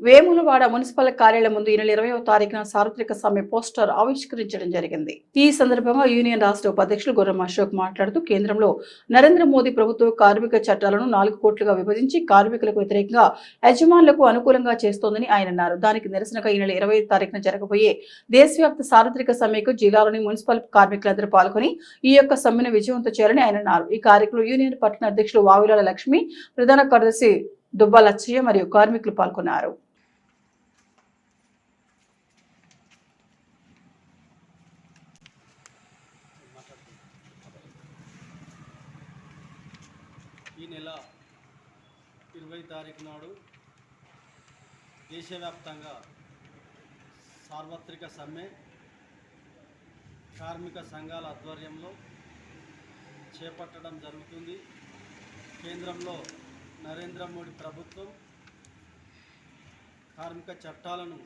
Vemulawada municipal కార్యాలయం ముందు ఈ నెల ఇరవయో తారీఖున సార్వత్రిక సమ్మె పోస్టర్ ఆవిష్కరించడం జరిగింది. ఈ సందర్భంగా యూనియన్ రాష్ట్ర ఉపాధ్యక్షులు గుర్రం అశోక్ మాట్లాడుతూ కేంద్రంలో నరేంద్ర మోదీ ప్రభుత్వం కార్మిక చట్టాలను నాలుగు కోట్లుగా విభజించి కార్మికులకు వ్యతిరేకంగా యజమానులకు అనుకూలంగా చేస్తోందని ఆయన అన్నారు. దానికి నిరసనగా ఈ నెల ఇరవై తారీఖున జరగబోయే దేశవ్యాప్త సార్వత్రిక సమ్మెకు జిల్లాలోని మున్సిపల్ కార్మికులందరూ పాల్గొని ఈ యొక్క సమ్మెను విజయవంతం చేయాలని ఆయన అన్నారు. ఈ కార్యక్రమంలో యూనియన్ పట్టణ అధ్యక్షులు వావిలాల లక్ష్మి ప్రధాన కార్యదర్శి దుబ్బా లచ్చయ్య మరియు కార్మికులు పాల్గొన్నారు. ఈ నెల ఇరవై తారీఖు నాడు దేశవ్యాప్తంగా సార్వత్రిక సమ్మె కార్మిక సంఘాల ఆధ్వర్యంలో చేపట్టడం జరుగుతుంది. కేంద్రంలో నరేంద్ర మోడీ ప్రభుత్వం కార్మిక చట్టాలను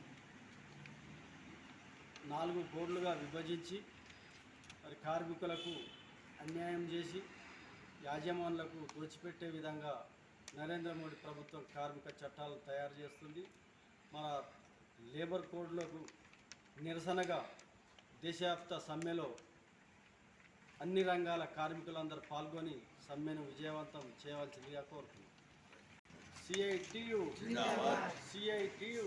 నాలుగు కోడ్లుగా విభజించి మరి కార్మికులకు అన్యాయం చేసి యాజమానులకు దోచిపెట్టే విధంగా నరేంద్ర మోడీ ప్రభుత్వం కార్మిక చట్టాలను తయారు చేస్తుంది. మన లేబర్ కోడ్లకు నిరసనగా దేశవ్యాప్త సమ్మెలో అన్ని రంగాల కార్మికులందరూ పాల్గొని సమ్మెను విజయవంతం చేయవలసిందిగా కోరుతున్నాం. CITU CITU